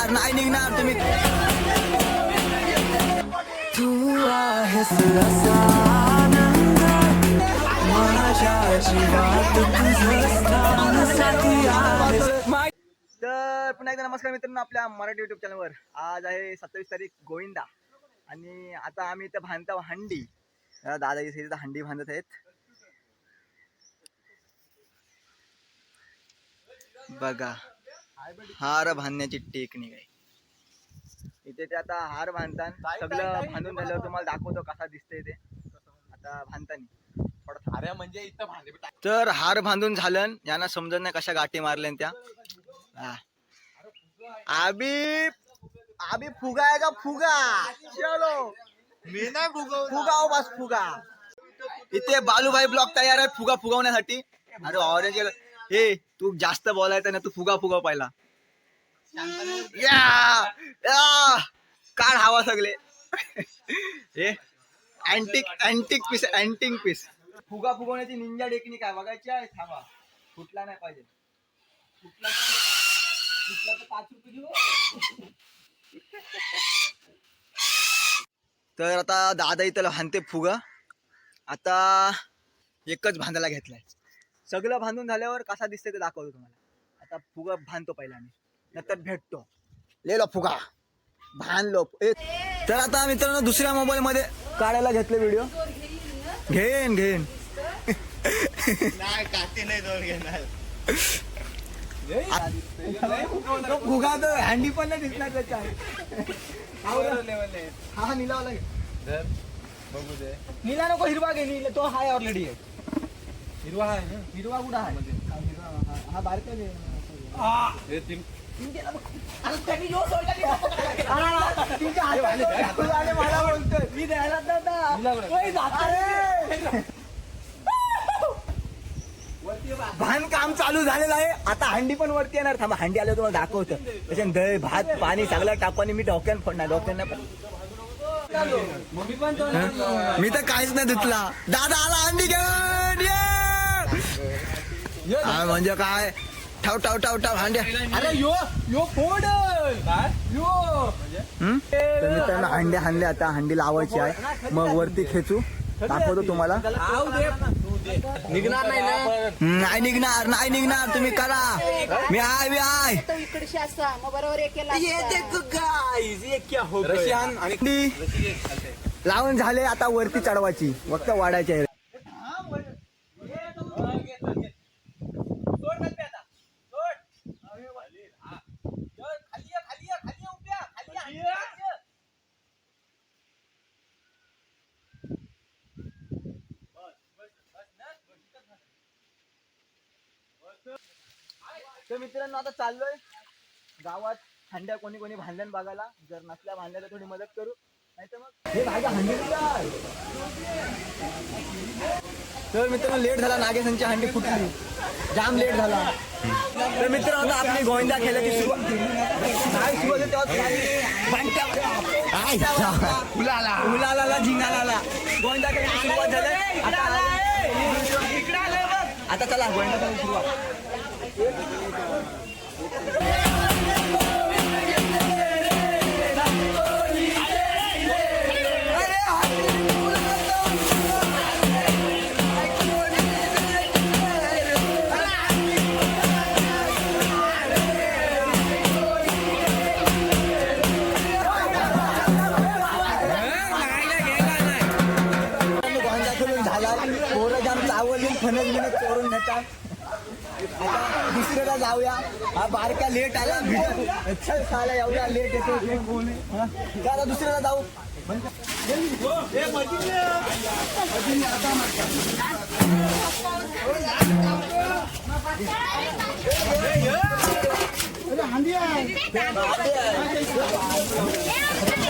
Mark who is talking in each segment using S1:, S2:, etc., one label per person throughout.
S1: निघणार नाही निघणार तुम्ही. तू आहेस. तर पुन्हा एकदा नमस्कार मित्रांनो आपल्या मराठी युट्यूब चॅनलवर आज आहे सत्तावीस तारीख गोविंदा. आणि आता आम्ही इथं बांधतो हंडी. दादाजी इथं हंडी बांधत आहेत. बघा. हार बांधण्याची टेक्निक आहे इथे ते आता हार बांधतात सगळं बांधून झाल्यावर तुम्हाला दाखवतो कसा दिसतंय ते. आता बांधतानी
S2: म्हणजे इथं
S1: तर हार बांधून झालं यांना समजत नाही कशा गाठी मारल्या त्या. आबी आबी फुगा आहे का फुगा? चलो.
S2: मी नाही
S1: फुगा हो बस फुगा. इथे बालूभाई ब्लॉक तयार आहे फुगा फुगवण्यासाठी. अरे ऑरेंज हे तू जास्त बोलायचं ना तू फुगा फुगा पाहिला. या! या! काढ हवा सगळे. हे antique antique piece antique piece फुगा फुगवण्याची निंजा टेक्निक आहे. बघायची आहे थांबा. फुटला नाही पाहिजे. फुटला तर- फुटला तर पाच रुपये तर आता दादा इथं हाणते फुगा. आता एकच बांधायला घेतलाय. सगळं बांधून झाल्यावर कसा दिसतंय ते दाखवतो तुम्हाला. आता फुगा बांधतो पहिला मी. नंतर भेटतो. लेलो फुगा. बांधलो ए, तर आता मित्रांनो दुसऱ्या मोबाईल मध्ये काढायला घेतले व्हिडिओ घेन घेन
S2: नाही काठी नाही दोन घेणार.
S1: तो फुगा तर हँडी पण नाही दिसणार त्याच्या. हा निलावला घे.
S2: बघू दे.
S1: निला नको हिरवा घे निला. तो हाय ऑलरेडी आहे.
S2: हिरवा आहे ना?
S1: हिरवा कुठं आहे? हा, हा- हा बारका घे.
S2: हे तीन
S1: मला बोलतोय. मी भान काम चालू झालेलं आहे. आता हंडी पण वरती येणार. थांबा हंडी आल्यावर तुम्हाला दाखवतं. त्याच्या दही भात पाणी सगळं टाकू आणि मी डोक्यानं फोडणार. डोक्यानं पण मी तर काहीच नाही धुतला. दादा आला हंडी घेऊन. म्हणजे काय? ठव ठव ठव ठव हांड्या.
S2: अरे यो यो फोड. काय? यो.
S1: हं? तर मित्रांनो हंडे हाणले आता हंडी लावायची आहे. मग वरती खेचू. दाखवतो तुम्हाला.
S2: निघणार नाही
S1: हं, निघणार नाही निघणार. तुम्ही करा. मी आहे मी आहे.
S3: तो इकडशी असा. मग बरोबर एकेला
S2: रशियन आणि
S1: हंडी लावून झाले आता वरती चढवायची. फक्त वाढायची आहे. तर मित्रांनो आता चाललोय गावात हंड्या कोणी कोणी भांडण बघायला. जर नसल्या भांड्या तर थोडी मदत करू. नाही तर मग हे हंडी तर मित्रांनो लेट झाला नागेशांची हंडी फुटली. जाम लेट झाला. तर मित्रांनो आता आपली गोविंदा खेळायची सुरुवात उलाला उलाला. झिंगाला गोविंदा खेळायची सुरुवात झाली. आता आता चला गोविंदा सुरुवात. पोरं जाम चावली फणस बिनस चोरून नेतात. आता दुसऱ्याला जाऊया. हा बारका लेट आला. अच्छा साला एवढा लेट येतो. आता दुसऱ्याला जाऊ. चाललो गोंदा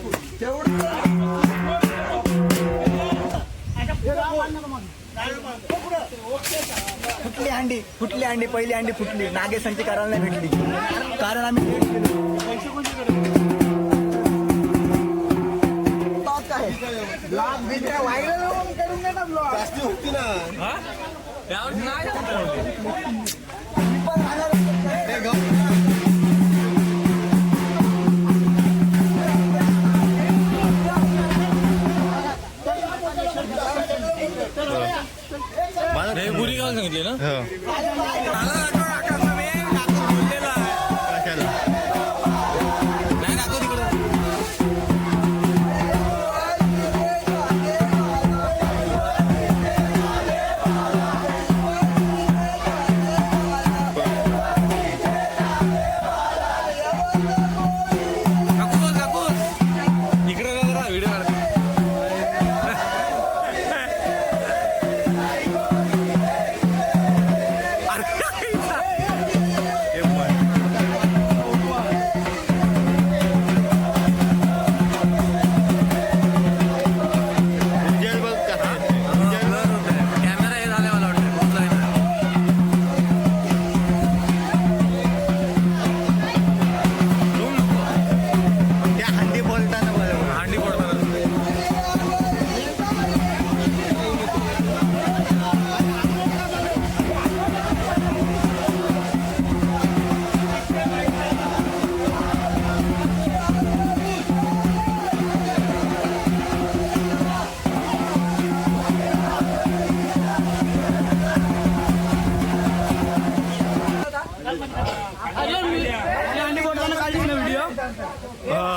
S1: फुटली अंडी फुटली अंडी पहिली अंडी फुटली. नागेशांची करायला नाही भेटली. कारण आम्ही व्हायरल करून
S4: सांगितले ना?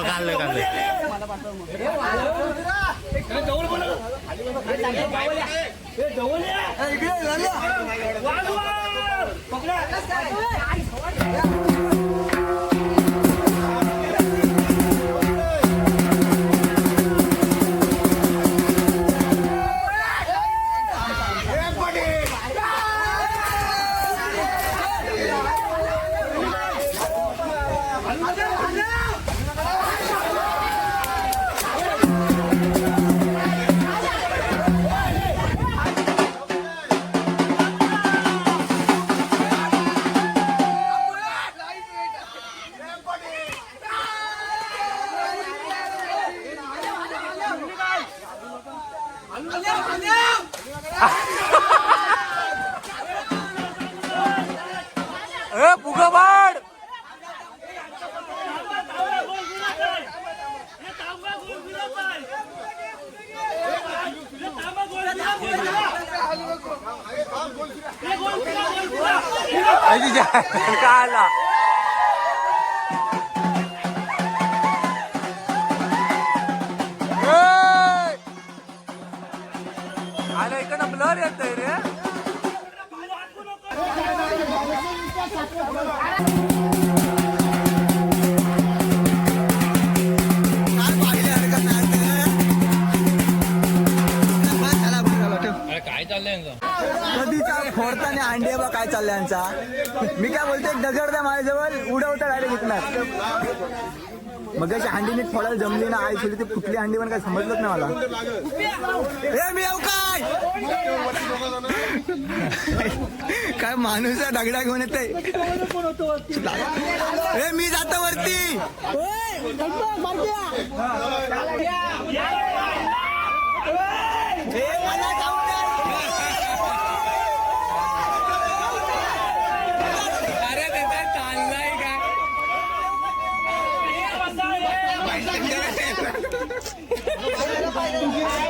S2: काढलं काढलं
S4: ए काय चाललंय
S1: कधीचा फोडताना अंडे बा काय चाललंय यांचा. मी काय बोलते एक दगड द्या माझ्याजवळ उडवता डायरेक्ट विकणार मग अशी अंडी नीट फोडायला जमली ना आई थोडी ती फुटली अंडी पण काय समजलंच नाही मला. ए मी येऊ काय? काय माणूस दगडा घेऊन येते ए मी जातो वरती.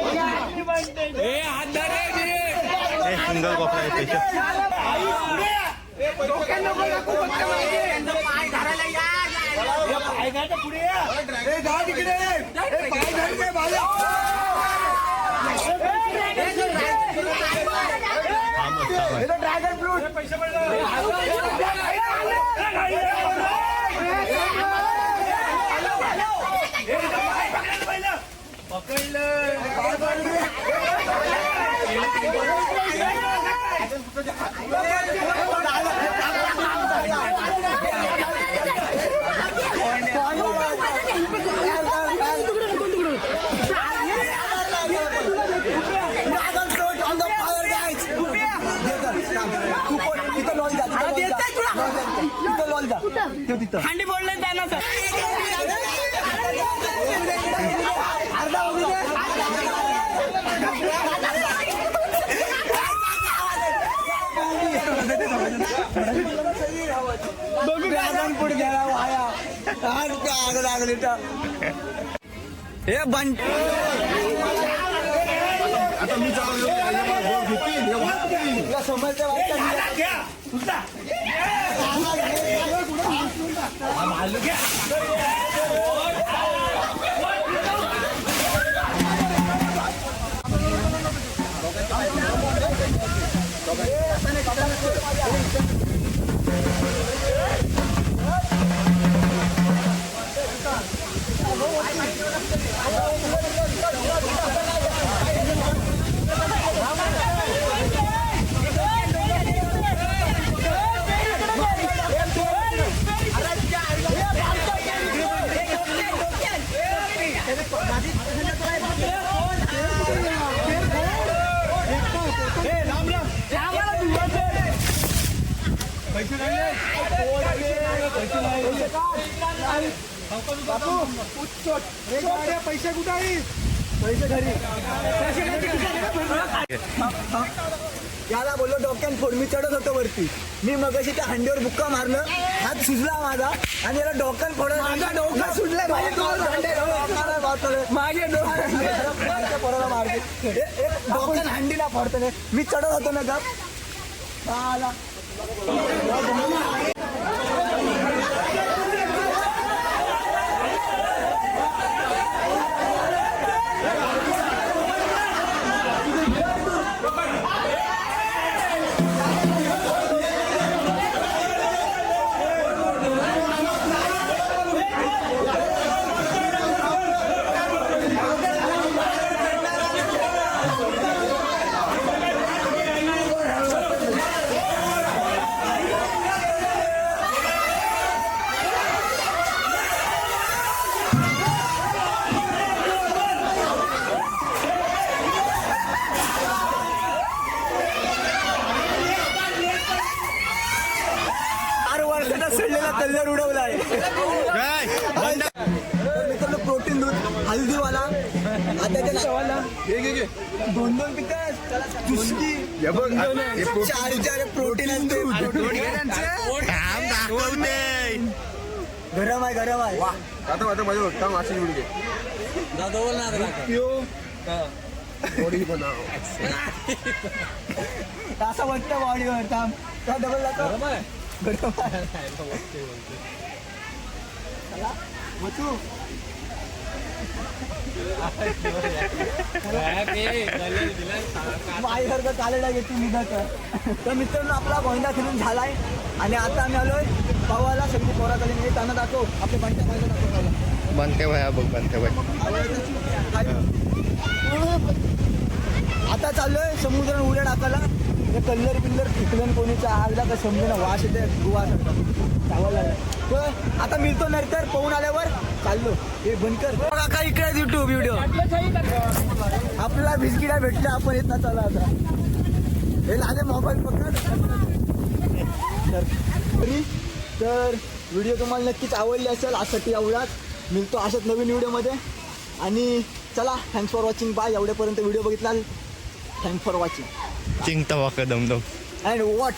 S1: ए,
S2: हे सिंगल कॉपरा आहे स्पेशल हा मस्त आहे.
S1: ड्रॅगन फ्रूट तिथं लॉल जा तिथं लॉल जा. तिथं लॉल जा. ठेव तिथं.
S5: हंडी फोडलं त्यांना सर.
S1: पुढे घ्यायला वाया. आग आग लागली तर? हे बंट
S2: आता मी चालू
S1: तुला समजतं पैसे कुठे आहे पैसे घरी. याला बोललो डोक्यात फोड मी चढत होतो वरती. मी मगाशी त्या हंडीवर बुक्का मारलं. हात सुजला माझा. आणि याला डोक्यात फोडत माझा डोका सुजलाय माझे मागे पोराला मारते डोक्यात हंडीला फोडतो. मी चढत होतो ना गप. आला. चार चार प्रोटीन. असते गरम आहे गरम आहे.
S2: आता आता माझ्या होता मासे उडके बॉडी बनाव.
S1: असं वाटतं बॉडीवर थांब. का डबल जातो गरम आहे? गरम आहे. वचू. माझ्यासारखं कालेला घेतली निघाचं तर मित्रांनो आपला गोंदा फिरून झालाय. आणि आता आम्ही आलोय भावाला सगळी पोराकडे म्हणजे त्यांना दाखव. आपले बंट्या पाहिजे दाखव पहिला.
S2: बनते भाई बघ बनते भाई.
S1: आता चाललोय समुद्रात उड्या टाकायला. ते कल्लर बिल्लर फिकलं कोणीचा आगला का समजे ना वास येते वास चावायला आता मिळतो नाही तर पाहून आल्यावर चाललो. हे बंद कर. बघा का इकडे युट्यूब व्हिडिओ आपला बिस्किटा भेटला आपण येत चला आता. हे लागे मोबाईल पकड तर व्हिडिओ तुम्हाला नक्कीच आवडली असेल आजसाठी एवढाच मिळतो अशाच नवीन व्हिडिओमध्ये आणि चला थँक्स फॉर वॉचिंग बाय एवढ्यापर्यंत व्हिडिओ बघितला थँक्स फॉर वॉचिंग
S2: चिंगता वाका दमदम
S1: अँड वॉच